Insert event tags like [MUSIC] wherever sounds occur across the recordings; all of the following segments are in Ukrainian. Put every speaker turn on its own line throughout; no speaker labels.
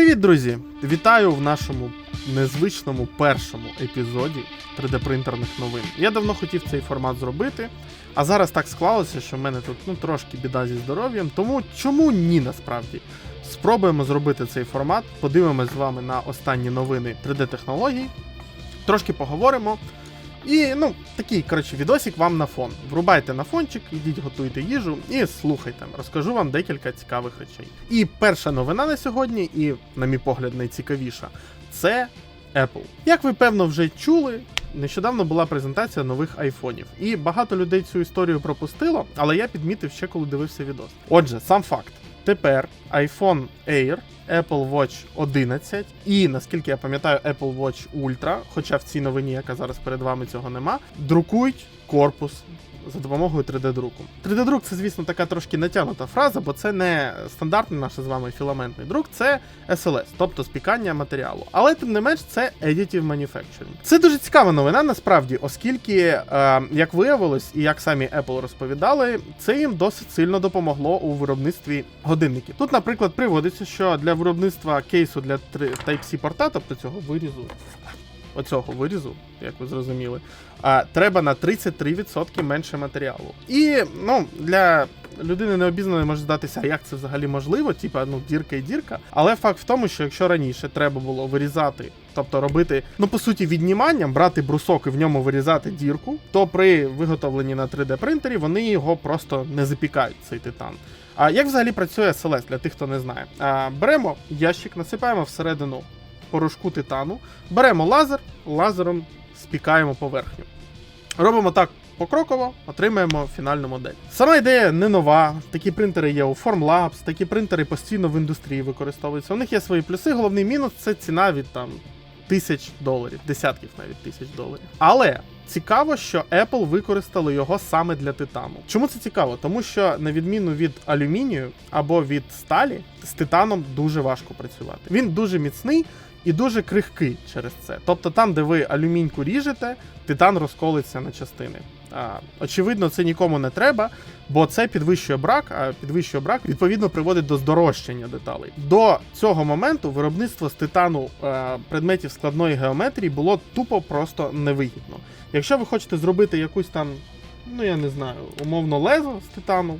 Привіт, друзі! Вітаю в нашому незвичному першому епізоді 3D-принтерних новин. Я давно хотів цей формат зробити, а зараз так склалося, що в мене тут ну, трошки біда зі здоров'ям, тому чому ні насправді? Спробуємо зробити цей формат, подивимось з вами на останні новини 3D-технологій, трошки поговоримо. І, ну, такий, коротше, відосик вам на фон. Врубайте на фончик, ідіть, готуйте їжу і слухайте. Розкажу вам декілька цікавих речей. І перша новина на сьогодні, і, на мій погляд, найцікавіша, це Apple. Як ви певно вже чули, нещодавно була презентація нових айфонів. І багато людей цю історію пропустило, але я підмітив ще коли дивився відос. Отже, сам факт. Тепер iPhone Air, Apple Watch 11 і, наскільки я пам'ятаю, Apple Watch Ultra, хоча в цій новині, яка зараз перед вами цього нема, друкують корпус за допомогою 3D-друку. 3D-друк це, звісно, така трошки натягнута фраза, бо це не стандартний наш з вами філаментний друк, це SLS, тобто спікання матеріалу. Але тим не менш, це Additive Manufacturing. Це дуже цікава новина насправді, оскільки, е, як виявилось, і як самі Apple розповідали, це їм досить сильно допомогло у виробництві годинників. Тут, наприклад, приводиться, що для виробництва кейсу для Type-C порта, тобто цього вирізу. Оцього вирізу, як ви зрозуміли, а, треба на 33% менше матеріалу. І ну, для людини необізнаної може здатися, як це взагалі можливо, типа ну дірка і дірка. Але факт в тому, що якщо раніше треба було вирізати, тобто робити, ну по суті, відніманням, брати брусок і в ньому вирізати дірку, то при виготовленні на 3D принтері вони його просто не запікають, цей титан. А як взагалі працює SLS, для тих, хто не знає? А, Беремо ящик, насипаємо всередину порошку титану, беремо лазер, лазером спікаємо поверхню. Робимо так покроково, отримаємо фінальну модель. Сама ідея не нова. Такі принтери є у Formlabs, такі принтери постійно в індустрії використовуються. У них є свої плюси. Головний мінус це ціна від там тисяч доларів, десятків навіть тисяч доларів. Але цікаво, що Apple використали його саме для титану. Чому це цікаво? Тому що, на відміну від алюмінію або від сталі, з титаном дуже важко працювати. Він дуже міцний. І дуже крихкий через це. Тобто там, де ви алюміньку ріжете, титан розколиться на частини. А, Очевидно, це нікому не треба, бо це підвищує брак, а підвищує брак відповідно приводить до здорожчання деталей. До цього моменту виробництво з титану е, предметів складної геометрії було тупо просто невигідно. Якщо ви хочете зробити якусь там, ну я не знаю, умовно лезо з титану,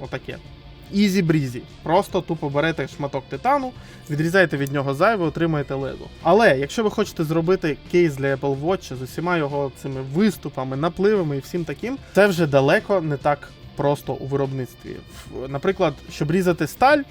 отаке. Ізі брізі. Просто тупо берете шматок титану, відрізаєте від нього зайве, отримаєте лезо. Але якщо ви хочете зробити кейс для Apple Watch з усіма його цими виступами, напливами і всім таким, це вже далеко не так просто у виробництві. Наприклад, щоб різати сталь.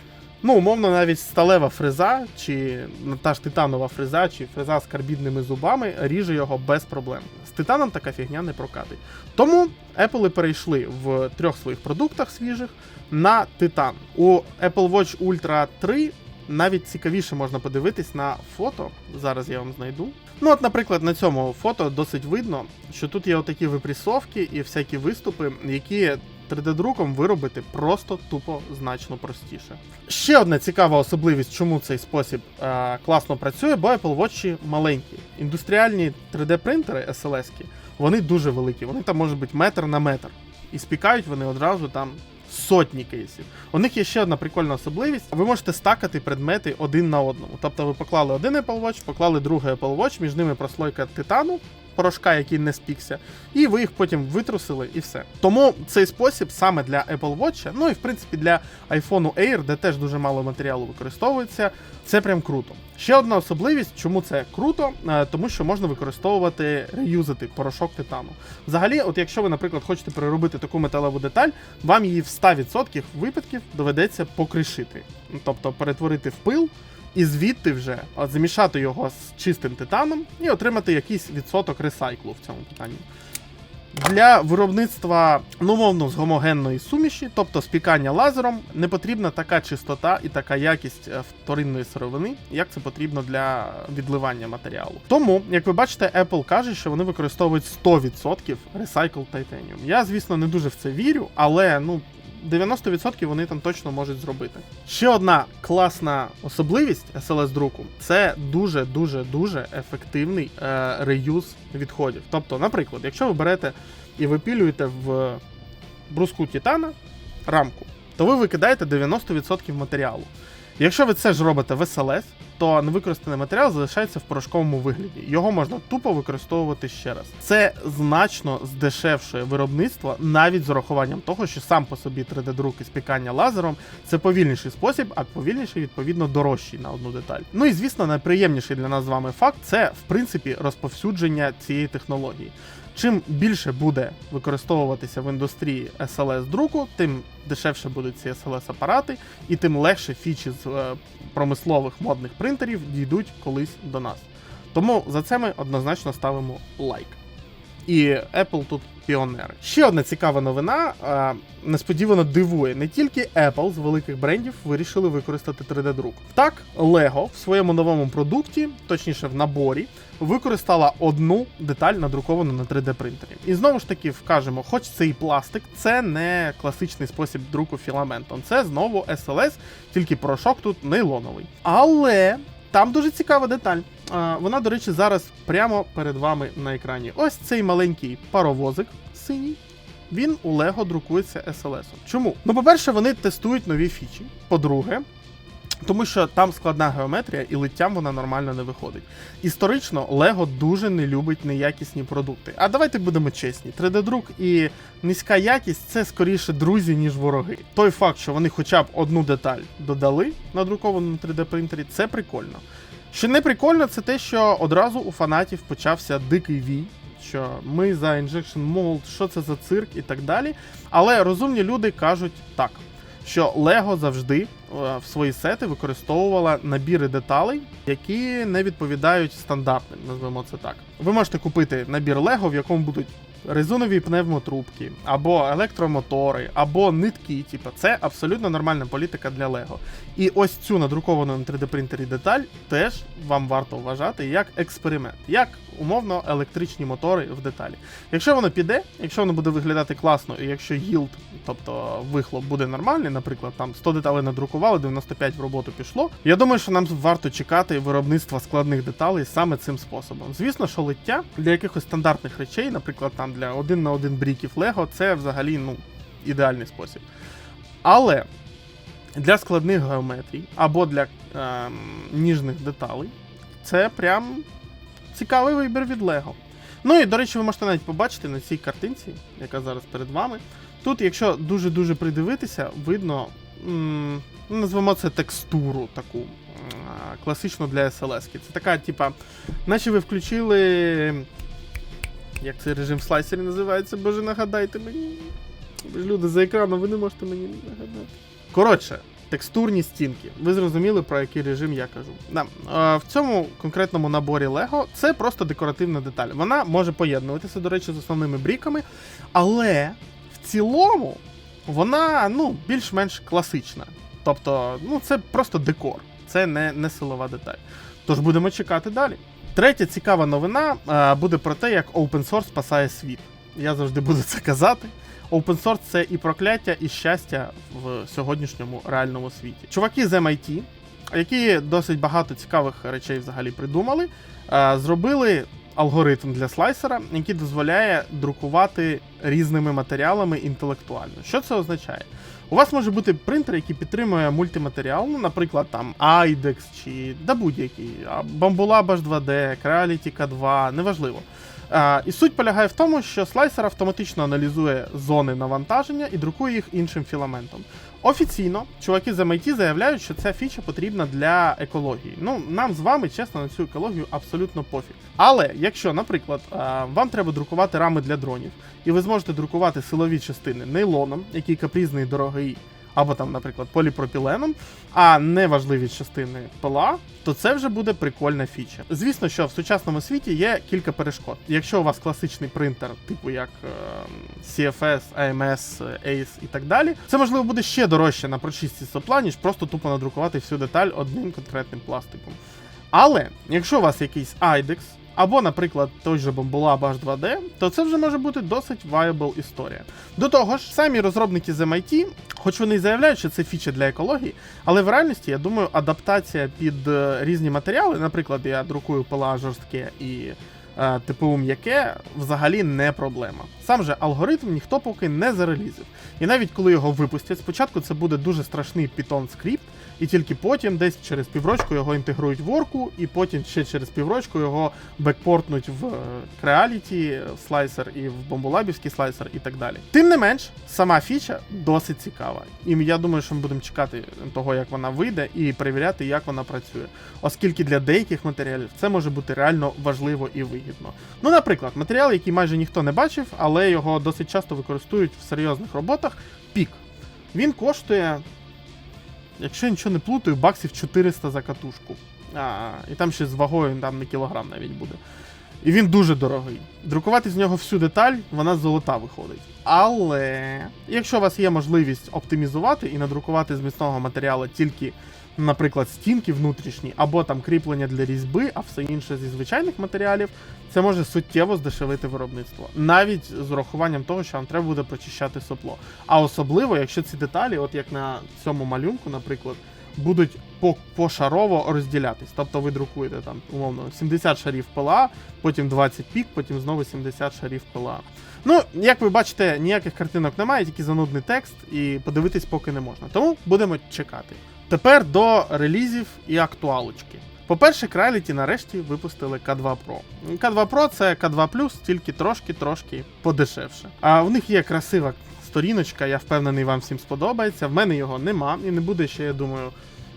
Ну, умовно, навіть сталева фреза, чи та ж титанова фреза, чи фреза з карбідними зубами ріже його без проблем. З титаном така фігня не прокатить. Тому Apple перейшли в трьох своїх продуктах свіжих на титан. У Apple Watch Ultra 3 навіть цікавіше можна подивитись на фото. Зараз я вам знайду. Ну, от, наприклад, на цьому фото досить видно, що тут є отакі випресовки і всякі виступи, які 3D-друком виробити просто тупо значно простіше. Ще одна цікава особливість, чому цей спосіб е, класно працює, бо Apple Watch маленькі. Індустріальні 3D-принтери SLS, вони дуже великі, вони там можуть бути метр на метр. І спікають вони одразу там сотні кейсів. У них є ще одна прикольна особливість. Ви можете стакати предмети один на одному. Тобто ви поклали один Apple Watch, поклали другий Apple Watch, між ними прослойка титану, порошка, який не спікся, і ви їх потім витрусили, і все. Тому цей спосіб саме для Apple Watch, ну і в принципі для iPhone Air, де теж дуже мало матеріалу використовується, це прям круто. Ще одна особливість, чому це круто, е, тому що можна використовувати реюзати порошок титану. Взагалі, от якщо ви, наприклад, хочете переробити таку металеву деталь, вам її в 100% випадків доведеться покришити, тобто перетворити в пил. І звідти вже замішати його з чистим титаном і отримати якийсь відсоток ресайклу в цьому питанні. Для виробництва ну, мовно з гомогенної суміші, тобто спікання лазером, не потрібна така чистота і така якість е, вторинної сировини, як це потрібно для відливання матеріалу. Тому, як ви бачите, Apple каже, що вони використовують 100% Recycled Titanium. Я, звісно, не дуже в це вірю, але ну 90% вони там точно можуть зробити. Ще одна класна особливість SLS друку це дуже-дуже дуже ефективний е, реюз відходів. Тобто, наприклад, якщо ви берете і випілюєте в бруску Титана рамку, то ви викидаєте 90% матеріалу. Якщо ви це ж робите в SLS, то невикористаний матеріал залишається в порошковому вигляді. Його можна тупо використовувати ще раз. Це значно здешевшує виробництво, навіть з урахуванням того, що сам по собі 3D-друк і спікання лазером це повільніший спосіб, а повільніший, відповідно, дорожчий на одну деталь. Ну і звісно, найприємніший для нас з вами факт це в принципі розповсюдження цієї технології. Чим більше буде використовуватися в індустрії SLS друку, тим дешевше будуть ці SLS апарати, і тим легше фічі з е, промислових модних принтерів дійдуть колись до нас. Тому за це ми однозначно ставимо лайк. І Apple тут піонери. Ще одна цікава новина е, несподівано дивує. Не тільки Apple з великих брендів вирішили використати 3D-друк. Так, Lego в своєму новому продукті, точніше в наборі, використала одну деталь, надруковану на 3D принтері. І знову ж таки вкажемо, хоч це і пластик, це не класичний спосіб друку філаментом. Це знову SLS, тільки порошок тут нейлоновий. Але там дуже цікава деталь. Вона, до речі, зараз прямо перед вами на екрані. Ось цей маленький паровозик синій. Він у Лего друкується SLS. Чому? Ну, по-перше, вони тестують нові фічі. По-друге, тому що там складна геометрія і литтям вона нормально не виходить. Історично Lego дуже не любить неякісні продукти. А давайте будемо чесні: 3D-друк і низька якість це скоріше друзі, ніж вороги. Той факт, що вони хоча б одну деталь додали на 3D принтері, це прикольно. Що не прикольно, це те, що одразу у фанатів почався дикий вій. Що ми за Injection Mold, що це за цирк і так далі. Але розумні люди кажуть так, що Lego завжди в свої сети використовувала набіри деталей, які не відповідають стандартним, назвемо це так. Ви можете купити набір Lego, в якому будуть резинові пневмотрубки, або електромотори, або нитки. Типу, це абсолютно нормальна політика для Lego. І ось цю надруковану на 3D принтері деталь теж вам варто вважати як експеримент, як умовно електричні мотори в деталі. Якщо воно піде, якщо воно буде виглядати класно, і якщо yield, тобто вихлоп буде нормальний, наприклад, там 100 деталей надрукували, 95 в роботу пішло. Я думаю, що нам варто чекати виробництва складних деталей саме цим способом. Звісно, що лиття для якихось стандартних речей, наприклад, там для один на один бріків Lego, це взагалі ну, ідеальний спосіб. Але для складних геометрій або для ем, ніжних деталей це прям цікавий вибір від Lego. Ну і, до речі, ви можете навіть побачити на цій картинці, яка зараз перед вами. Тут, якщо дуже-дуже придивитися, видно, м, ну, назвемо це текстуру таку класичну для SLS. Це така, типа, наче ви включили. Як цей режим в слайсері називається, боже, нагадайте мені. Ви ж люди за екраном, ви не можете мені нагадати. Коротше, текстурні стінки. Ви зрозуміли, про який режим я кажу. Да. В цьому конкретному наборі Lego це просто декоративна деталь. Вона може поєднуватися, до речі, з основними бріками, але в цілому вона ну, більш-менш класична. Тобто, ну, це просто декор, це не, не силова деталь. Тож будемо чекати далі. Третя цікава новина е, буде про те, як open source спасає світ. Я завжди буду це казати. Open source це і прокляття, і щастя в сьогоднішньому реальному світі. Чуваки з MIT, які досить багато цікавих речей взагалі придумали, е, зробили алгоритм для слайсера, який дозволяє друкувати різними матеріалами інтелектуально. Що це означає? У вас може бути принтер, який підтримує мультиматеріал, ну, наприклад, там IDEX чи да будь-який, Bambulab H2D, Creality K2, неважливо. А, і суть полягає в тому, що слайсер автоматично аналізує зони навантаження і друкує їх іншим філаментом. Офіційно, чуваки з MIT заявляють, що ця фіча потрібна для екології. Ну, нам з вами, чесно, на цю екологію абсолютно пофіг. Але якщо, наприклад, вам треба друкувати рами для дронів, і ви зможете друкувати силові частини нейлоном, який капрізний дорогий, або там, наприклад, поліпропіленом, а не важливі частини ПЛА, то це вже буде прикольна фіча. Звісно, що в сучасному світі є кілька перешкод. Якщо у вас класичний принтер, типу як е, CFS, AMS, ACE і так далі, це можливо буде ще дорожче на прочисті сопла, ніж просто тупо надрукувати всю деталь одним конкретним пластиком. Але якщо у вас якийсь IDEX, або, наприклад, той же Bambulab H2D, то це вже може бути досить viable історія. До того ж, самі розробники з MIT, хоч вони і заявляють, що це фіча для екології, але в реальності, я думаю, адаптація під е, різні матеріали, наприклад, я друкую ПЛА жорстке і е, ТПУ м'яке, взагалі не проблема. Сам же алгоритм ніхто поки не зарелізив. І навіть коли його випустять, спочатку це буде дуже страшний Python скрипт, і тільки потім, десь через піврочку, його інтегрують в орку, і потім ще через піврочку його бекпортнуть в е, Creality слайсер і в бомболабівський слайсер і так далі. Тим не менш, сама фіча досить цікава. І я думаю, що ми будемо чекати того, як вона вийде, і перевіряти, як вона працює. Оскільки для деяких матеріалів це може бути реально важливо і вигідно. Ну, наприклад, матеріал, який майже ніхто не бачив, але його досить часто використовують в серйозних роботах пік. Він коштує, якщо я нічого не плутаю, баксів 400 за катушку. А, і там ще з вагою там не кілограм навіть буде. І він дуже дорогий. Друкувати з нього всю деталь, вона золота виходить. Але якщо у вас є можливість оптимізувати і надрукувати з міцного матеріалу тільки, наприклад, стінки внутрішні, або там кріплення для різьби, а все інше зі звичайних матеріалів, це може суттєво здешевити виробництво, навіть з урахуванням того, що вам треба буде прочищати сопло. А особливо, якщо ці деталі, от як на цьому малюнку, наприклад, будуть пошарово розділятись. Тобто ви друкуєте там, умовно, 70 шарів ПЛА, потім 20 пік, потім знову 70 шарів ПЛА. Ну, як ви бачите, ніяких картинок немає, тільки занудний текст, і подивитись поки не можна. Тому будемо чекати. Тепер до релізів і актуалочки. По-перше, Крайліті нарешті випустили К2 Pro. К2 Pro це К2 тільки трошки-трошки подешевше. А в них є красива сторіночка, я впевнений, вам всім сподобається. В мене його нема і не буде ще, я думаю,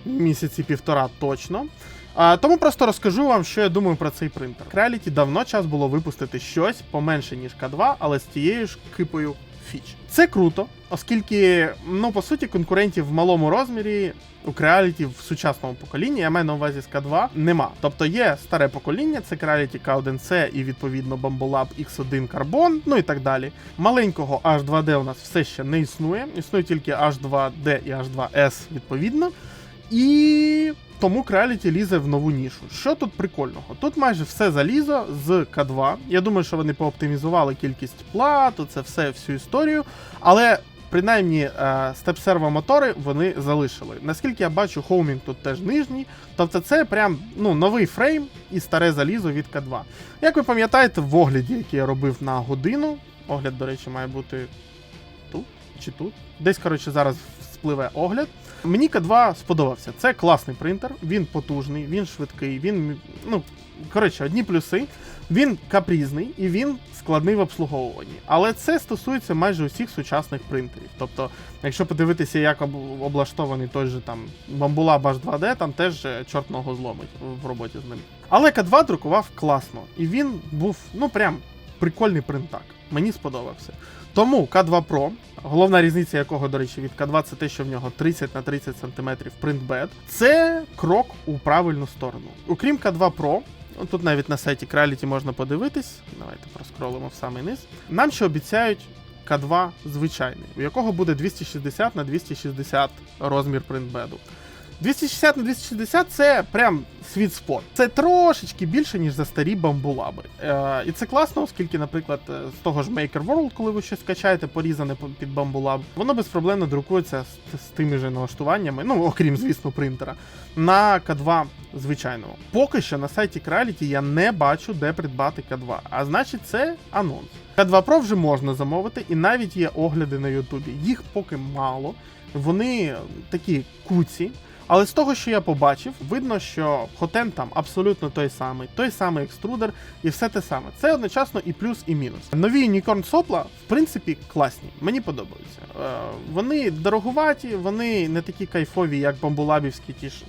місяці півтора точно. А, тому просто розкажу вам, що я думаю про цей принтер. Creality давно час було випустити щось поменше, ніж К2, але з тією ж кипою фіч. Це круто, оскільки, ну, по суті, конкурентів в малому розмірі у Creality в сучасному поколінні, я маю на увазі з К2, нема. Тобто є старе покоління, це Creality K1C і відповідно Bambolab X1 Carbon, ну і так далі. Маленького H2D у нас все ще не існує. Існує тільки H2D і H2S відповідно. І тому Creality лізе в нову нішу. Що тут прикольного? Тут майже все залізо з К2. Я думаю, що вони пооптимізували кількість плату, це все, всю історію. Але принаймні степ-серво мотори вони залишили. Наскільки я бачу, хоумінг тут теж нижній. Тобто це прям ну, новий фрейм і старе залізо від К2. Як ви пам'ятаєте, в огляді, який я робив на годину, огляд, до речі, має бути тут чи тут. Десь, коротше, зараз спливе огляд. Мені К2 сподобався. Це класний принтер, він потужний, він швидкий, він. Ну, коротше, одні плюси. Він капрізний і він складний в обслуговуванні. Але це стосується майже усіх сучасних принтерів. Тобто, якщо подивитися, як облаштований той же там Bambolab H2D, там теж е, чорт ногу зломить в роботі з ним. Але К2 друкував класно, і він був, ну прям прикольний принтак. Мені сподобався. Тому К2 Pro, головна різниця якого, до речі, від К2 це те, що в нього 30 на 30 см принтбед. Це крок у правильну сторону. Окрім К2 Pro, тут навіть на сайті Creality можна подивитись. Давайте проскролимо в самий низ. Нам ще обіцяють К2 звичайний, у якого буде 260 на 260 розмір принтбеду. 260 на 260 це прям світ спот. Це трошечки більше, ніж за старі бамбулаби. Е, і це класно, оскільки, наприклад, е, з того ж Maker World, коли ви щось качаєте, порізане під бамбулаб, воно безпроблемно друкується з, з тими же налаштуваннями, ну окрім, звісно, принтера, на К2 звичайного. Поки що на сайті Creality я не бачу, де придбати К2. А значить, це анонс. К2 Pro вже можна замовити, і навіть є огляди на Ютубі. Їх поки мало. Вони такі куці. Але з того, що я побачив, видно, що Хотен там абсолютно той самий, той самий екструдер і все те саме. Це одночасно і плюс, і мінус. Нові Unicorn Сопла, в принципі, класні. Мені подобаються. Е, вони дороговаті, вони не такі кайфові, як бамбулабівські ті ж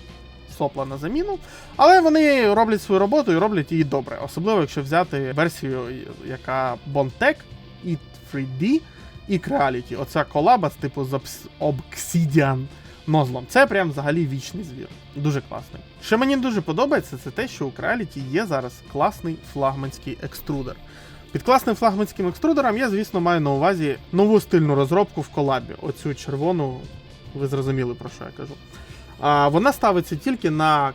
сопла на заміну, але вони роблять свою роботу і роблять її добре. Особливо, якщо взяти версію, яка Bontech і 3D і Creality. Оця колаба з типу з Obs- Obsidian нозлом. Це прям взагалі вічний звір. Дуже класний. Що мені дуже подобається, це те, що у Creality є зараз класний флагманський екструдер. Під класним флагманським екструдером я, звісно, маю на увазі нову стильну розробку в колабі. Оцю червону, ви зрозуміли про що я кажу. А, вона ставиться тільки на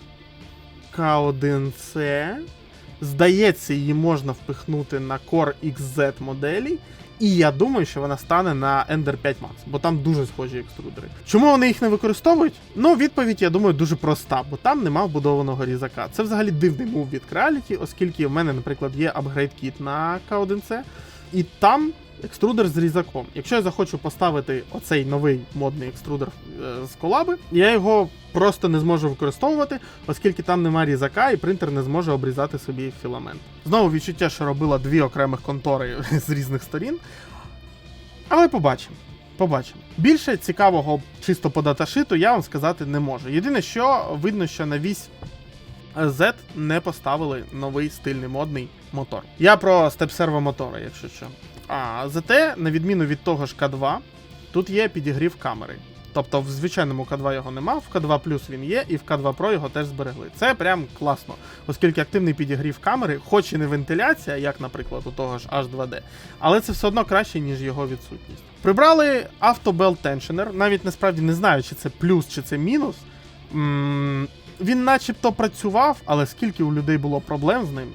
К1C. Здається, її можна впихнути на Core XZ моделі. І я думаю, що вона стане на Ender 5 Max, бо там дуже схожі екструдери. Чому вони їх не використовують? Ну, відповідь, я думаю, дуже проста, бо там нема вбудованого різака. Це взагалі дивний мув від Creality, оскільки в мене, наприклад, є апгрейд кіт на К1C. І там екструдер з різаком. Якщо я захочу поставити оцей новий модний екструдер е, з колаби, я його просто не зможу використовувати, оскільки там немає різака, і принтер не зможе обрізати собі філамент. Знову відчуття, що робила дві окремих контори [LAUGHS] з різних сторін. Але побачимо. Побачимо. Більше цікавого чисто по даташиту я вам сказати не можу. Єдине, що видно, що на вісь Z не поставили новий стильний модний мотор. Я про степ-серво мотора, якщо що. А зате, на відміну від того ж К2, тут є підігрів камери. Тобто в звичайному К2 його нема, в К2 Plus він є, і в К2 Pro його теж зберегли. Це прям класно, оскільки активний підігрів камери, хоч і не вентиляція, як, наприклад, у того ж H2D, але це все одно краще, ніж його відсутність. Прибрали Belt Tensioner, навіть насправді не знаю, чи це плюс, чи це мінус. Він начебто працював, але скільки у людей було проблем з ним,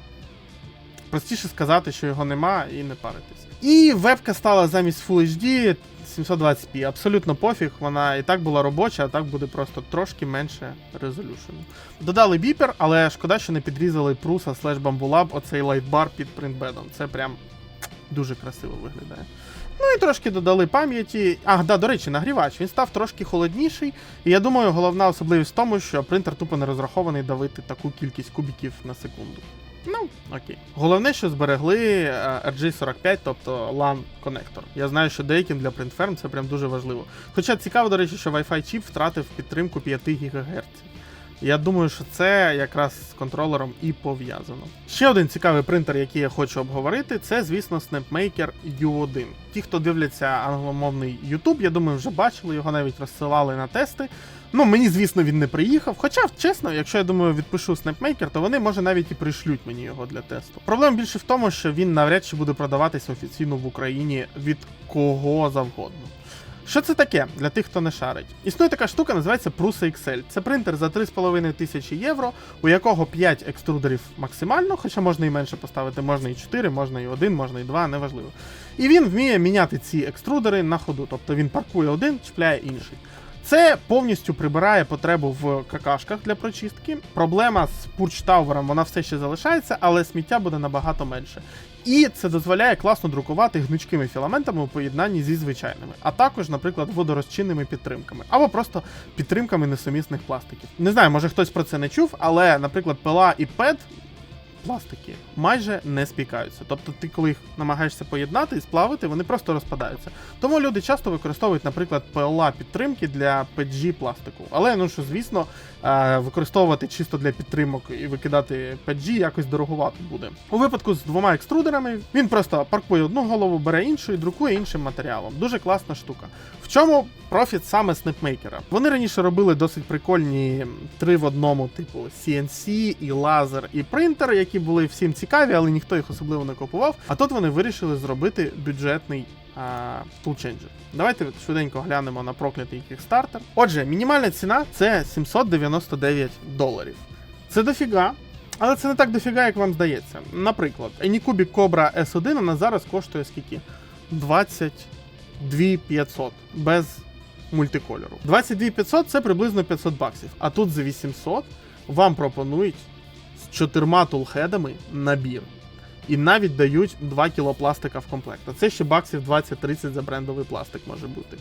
простіше сказати, що його нема і не паритись. І вебка стала замість Full HD 720p. Абсолютно пофіг, вона і так була робоча, а так буде просто трошки менше резолюшену. Додали біпер, але шкода, що не підрізали пруса слеш бамбулаб, оцей лайтбар під принтбедом. Це прям дуже красиво виглядає. Ну і трошки додали пам'яті. Ах, да, до речі, нагрівач. Він став трошки холодніший. І я думаю, головна особливість в тому, що принтер тупо не розрахований давити таку кількість кубіків на секунду. Ну, окей. Головне, що зберегли е, RG45, тобто LAN конектор. Я знаю, що деяким для PrintFerm це прям дуже важливо. Хоча цікаво, до речі, що Wi-Fi чіп втратив підтримку 5 ГГц. Я думаю, що це якраз з контролером і пов'язано. Ще один цікавий принтер, який я хочу обговорити, це, звісно, SnapMaker U1. Ті, хто дивляться англомовний YouTube, я думаю, вже бачили, його навіть розсилали на тести. Ну, мені, звісно, він не приїхав. Хоча, чесно, якщо я думаю, відпишу SnapMaker, то вони може навіть і пришлють мені його для тесту. Проблема більше в тому, що він навряд чи буде продаватися офіційно в Україні від кого завгодно. Що це таке для тих, хто не шарить? Існує така штука, називається Prusa XL. Це принтер за 3,5 тисячі євро, у якого 5 екструдерів максимально, хоча можна і менше поставити, можна і 4, можна і 1, можна і 2, неважливо. І він вміє міняти ці екструдери на ходу, тобто він паркує один, чіпляє інший. Це повністю прибирає потребу в какашках для прочистки. Проблема з пурчтаувером вона все ще залишається, але сміття буде набагато менше. І це дозволяє класно друкувати гнучкими філаментами у поєднанні зі звичайними, а також, наприклад, водорозчинними підтримками, або просто підтримками несумісних пластиків. Не знаю, може хтось про це не чув, але, наприклад, пила і пед. Пластики майже не спікаються. Тобто, ти, коли їх намагаєшся поєднати і сплавити, вони просто розпадаються. Тому люди часто використовують, наприклад, PLA підтримки для PG пластику. Але ну що, звісно, використовувати чисто для підтримок і викидати PG якось дорогувато буде. У випадку з двома екструдерами він просто паркує одну голову, бере іншу і друкує іншим матеріалом. Дуже класна штука. В чому профіт саме снепмейкера? Вони раніше робили досить прикольні три в одному, типу CNC, і лазер, і принтер, які були всім цікаві, але ніхто їх особливо не купував. А тут вони вирішили зробити бюджетний тулченджер. Давайте швиденько глянемо на проклятий Kickstarter. Отже, мінімальна ціна це 799 доларів. Це дофіга. Але це не так дофіга, як вам здається. Наприклад, Anycubic Cobra S1 вона зараз коштує скільки? 22 500 без мультикольору. 22 500 це приблизно 500 баксів. А тут за 800 вам пропонують з чотирма тулхедами набір. І навіть дають 2 кіло пластика в комплект. А це ще баксів 20-30 за брендовий пластик може бути.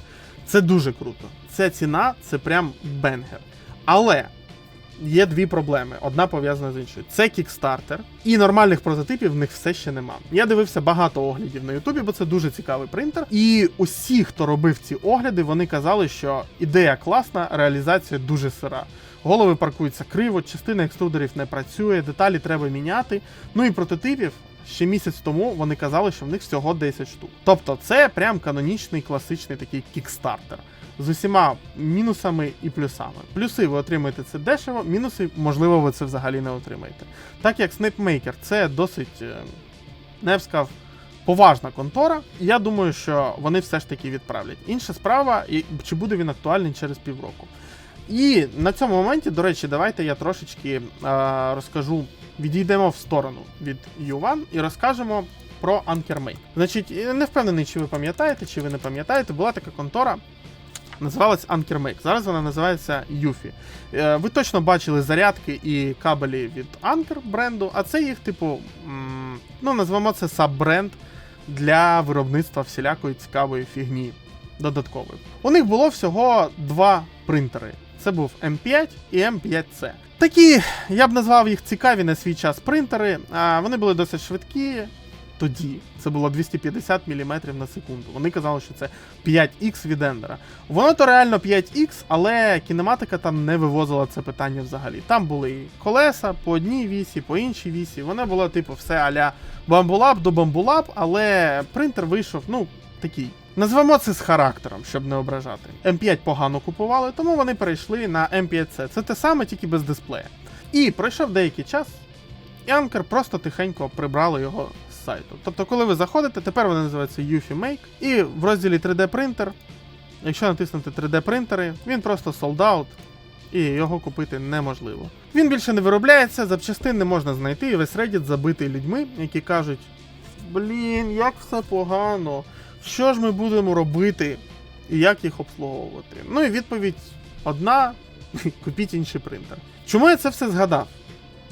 Це дуже круто. Це ціна, це прям бенгер. Але є дві проблеми: одна пов'язана з іншою. Це кікстартер, і нормальних прототипів в них все ще нема. Я дивився багато оглядів на Ютубі, бо це дуже цікавий принтер. І усі, хто робив ці огляди, вони казали, що ідея класна, реалізація дуже сира. Голови паркуються криво, частина екструдерів не працює, деталі треба міняти. Ну і прототипів. Ще місяць тому вони казали, що в них всього 10 штук. Тобто це прям канонічний класичний такий кікстартер з усіма мінусами і плюсами. Плюси ви отримаєте це дешево, мінуси, можливо, ви це взагалі не отримаєте. Так як SnapMaker це досить, е, не поважна контора, я думаю, що вони все ж таки відправлять. Інша справа, і чи буде він актуальний через півроку. І на цьому моменті, до речі, давайте я трошечки е, розкажу, відійдемо в сторону від U1 і розкажемо про AnkerMake. Значить, не впевнений, чи ви пам'ятаєте, чи ви не пам'ятаєте, була така контора. Називалась AnkerMake. Зараз вона називається Yuffie. Е, Ви точно бачили зарядки і кабелі від Anker бренду, а це їх, типу, ну, назвемо це саббренд для виробництва всілякої цікавої фігні додаткової. У них було всього два принтери. Це був М5 і М5C. Такі, я б назвав їх цікаві на свій час принтери. А вони були досить швидкі. Тоді це було 250 мм на секунду. Вони казали, що це 5X від Ендера. Воно то реально 5X, але кінематика там не вивозила це питання взагалі. Там були колеса по одній вісі, по іншій вісі. Воно було типу все аля бамбулап до бамбулап, але принтер вийшов, ну, такий. Назвемо це з характером, щоб не ображати. М5 погано купували, тому вони перейшли на М5C. Це те саме, тільки без дисплея. І пройшов деякий час, і Anker просто тихенько прибрали його з сайту. Тобто, коли ви заходите, тепер вони називаються Eufy Make, і в розділі 3D принтер, якщо натиснути 3D принтери, він просто sold out, і його купити неможливо. Він більше не виробляється, запчастин не можна знайти, і весь Reddit забитий людьми, які кажуть: Блін, як все погано, що ж ми будемо робити і як їх обслуговувати. Ну і відповідь одна: купіть інший принтер. Чому я це все згадав?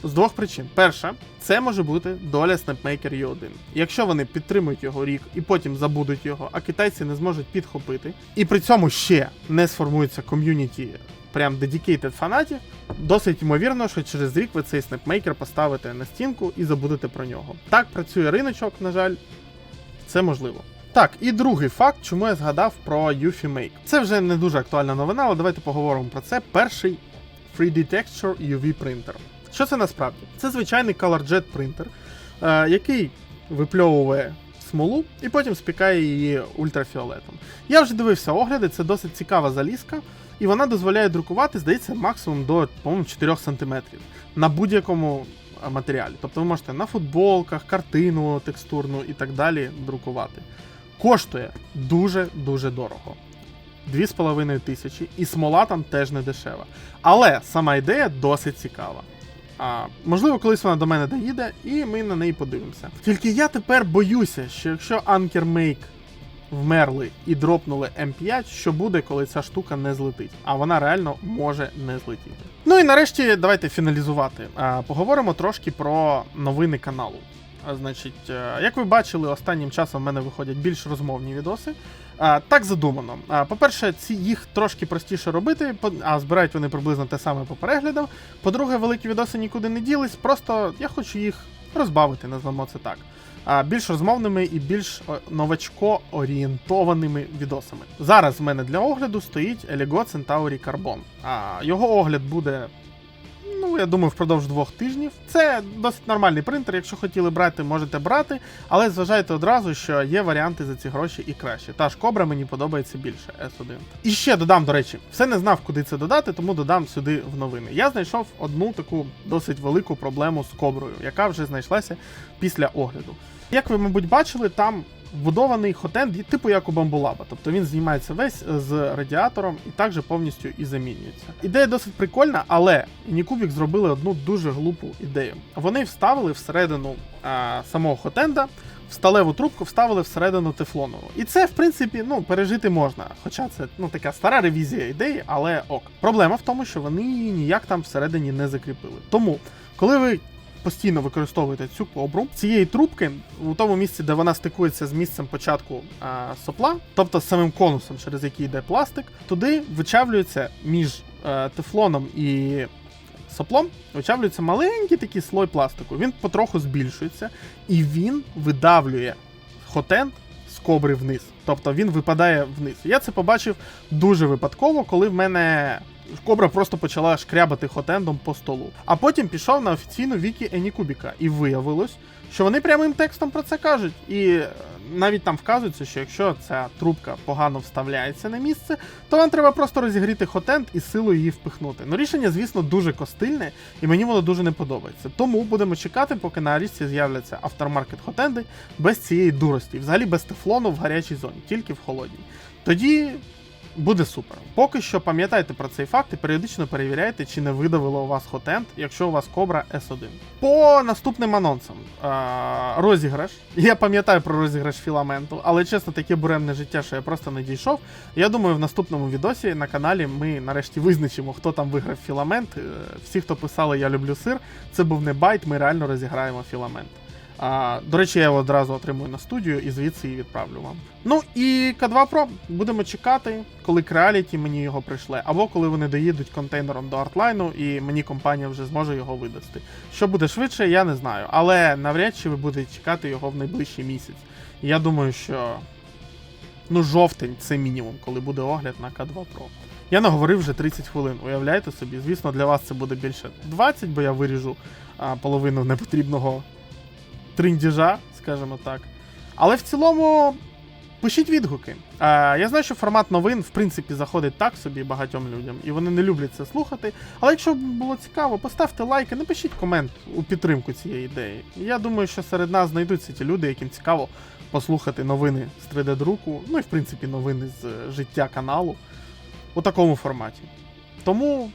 З двох причин. Перша, це може бути доля Snapmaker U1. Якщо вони підтримують його рік і потім забудуть його, а китайці не зможуть підхопити, і при цьому ще не сформується ком'юніті прям dedicated фанатів, досить ймовірно, що через рік ви цей Snapmaker поставите на стінку і забудете про нього. Так працює риночок, на жаль, це можливо. Так, і другий факт, чому я згадав про Eufy Make. Це вже не дуже актуальна новина, але давайте поговоримо про це. Перший 3D Texture UV принтер. Що це насправді? Це звичайний ColorJet принтер, який випльовує смолу і потім спікає її ультрафіолетом. Я вже дивився огляди, це досить цікава залізка, і вона дозволяє друкувати, здається, максимум до, по-моєму, 4 см на будь-якому е, матеріалі. Тобто ви можете на футболках, картину текстурну і так далі друкувати. Коштує дуже-дуже дорого. 2,5 тисячі, і смола там теж не дешева. Але сама ідея досить цікава. А, можливо, колись вона до мене доїде, і ми на неї подивимося. Тільки я тепер боюся, що якщо Anker Make вмерли і дропнули М5, що буде, коли ця штука не злетить. А вона реально може не злетіти. Ну і нарешті давайте фіналізувати. А, поговоримо трошки про новини каналу. Значить, е, як ви бачили, останнім часом в мене виходять більш розмовні відоси. Так задумано. По-перше, їх трошки простіше робити, а збирають вони приблизно те саме по переглядам. По-друге, великі відоси нікуди не ділись, просто я хочу їх розбавити, назвемо це так. Більш розмовними і більш новачко-орієнтованими відосами. Зараз в мене для огляду стоїть Eligo Centauri Carbon. Його огляд буде Ну, я думаю, впродовж двох тижнів. Це досить нормальний принтер. Якщо хотіли брати, можете брати, але зважайте одразу, що є варіанти за ці гроші і краще. Та ж кобра мені подобається більше S1. І ще додам, до речі, все не знав, куди це додати, тому додам сюди в новини. Я знайшов одну таку досить велику проблему з коброю, яка вже знайшлася після огляду. Як ви, мабуть, бачили, там вбудований хотенд, типу як у бамбулаба. Тобто він знімається весь з радіатором і також повністю і замінюється. Ідея досить прикольна, але Нікубік зробили одну дуже глупу ідею. Вони вставили всередину а, самого хотенда. В сталеву трубку вставили всередину тефлонову. І це, в принципі, ну, пережити можна. Хоча це ну, така стара ревізія ідеї, але ок. Проблема в тому, що вони її ніяк там всередині не закріпили. Тому, коли ви постійно використовуєте цю кобру цієї трубки у тому місці, де вона стикується з місцем початку а, сопла, тобто з самим конусом, через який йде пластик, туди вичавлюється між е, тефлоном і соплом, вичавлюється маленький такий слой пластику. Він потроху збільшується, і він видавлює хотенд з кобри вниз. Тобто він випадає вниз. Я це побачив дуже випадково, коли в мене кобра просто почала шкрябати хотендом по столу. А потім пішов на офіційну вікі Енікубіка, і виявилось, що вони прямим текстом про це кажуть. І е, навіть там вказується, що якщо ця трубка погано вставляється на місце, то вам треба просто розігріти хотенд і силою її впихнути. Ну рішення, звісно, дуже костильне, і мені воно дуже не подобається. Тому будемо чекати, поки на Арісці з'являться автормаркет хотенди без цієї дурості, взагалі без тефлону в гарячій зоні, тільки в холодній. Тоді буде супер. Поки що пам'ятайте про цей факт і періодично перевіряйте, чи не видавило у вас хотенд, якщо у вас Кобра S1. По наступним анонсам. Розіграш. Я пам'ятаю про розіграш філаменту, але чесно, таке буремне життя, що я просто не дійшов. Я думаю, в наступному відосі на каналі ми нарешті визначимо, хто там виграв філамент. Е, Всі, хто писали Я люблю сир, це був не байт, ми реально розіграємо філамент. А, до речі, я його одразу отримую на студію і звідси її відправлю вам. Ну і К2 Pro будемо чекати, коли Creality мені його прийшле, або коли вони доїдуть контейнером до артлайну, і мені компанія вже зможе його видасти. Що буде швидше, я не знаю. Але навряд чи ви будете чекати його в найближчий місяць. Я думаю, що ну, жовтень це мінімум, коли буде огляд на К2 Pro. Я наговорив вже 30 хвилин. Уявляєте собі? Звісно, для вас це буде більше 20, бо я виріжу а, половину непотрібного триндіжа, скажімо так. Але в цілому пишіть відгуки. А, я знаю, що формат новин, в принципі, заходить так собі багатьом людям, і вони не люблять це слухати. Але якщо було цікаво, поставте лайк і напишіть комент у підтримку цієї ідеї. Я думаю, що серед нас знайдуться ті люди, яким цікаво послухати новини з 3D-друку, ну і в принципі новини з е, життя каналу у такому форматі. Тому,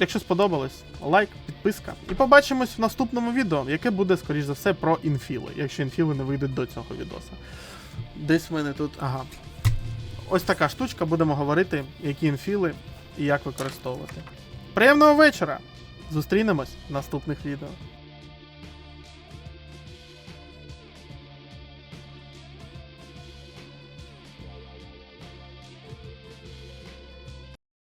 якщо сподобалось, лайк, підписка. І побачимось в наступному відео, яке буде, скоріш за все, про інфіли, якщо інфіли не вийдуть до цього відоса. Десь в мене тут. Ага. Ось така штучка, будемо говорити, які інфіли і як використовувати. Приємного вечора! Зустрінемось в наступних відео.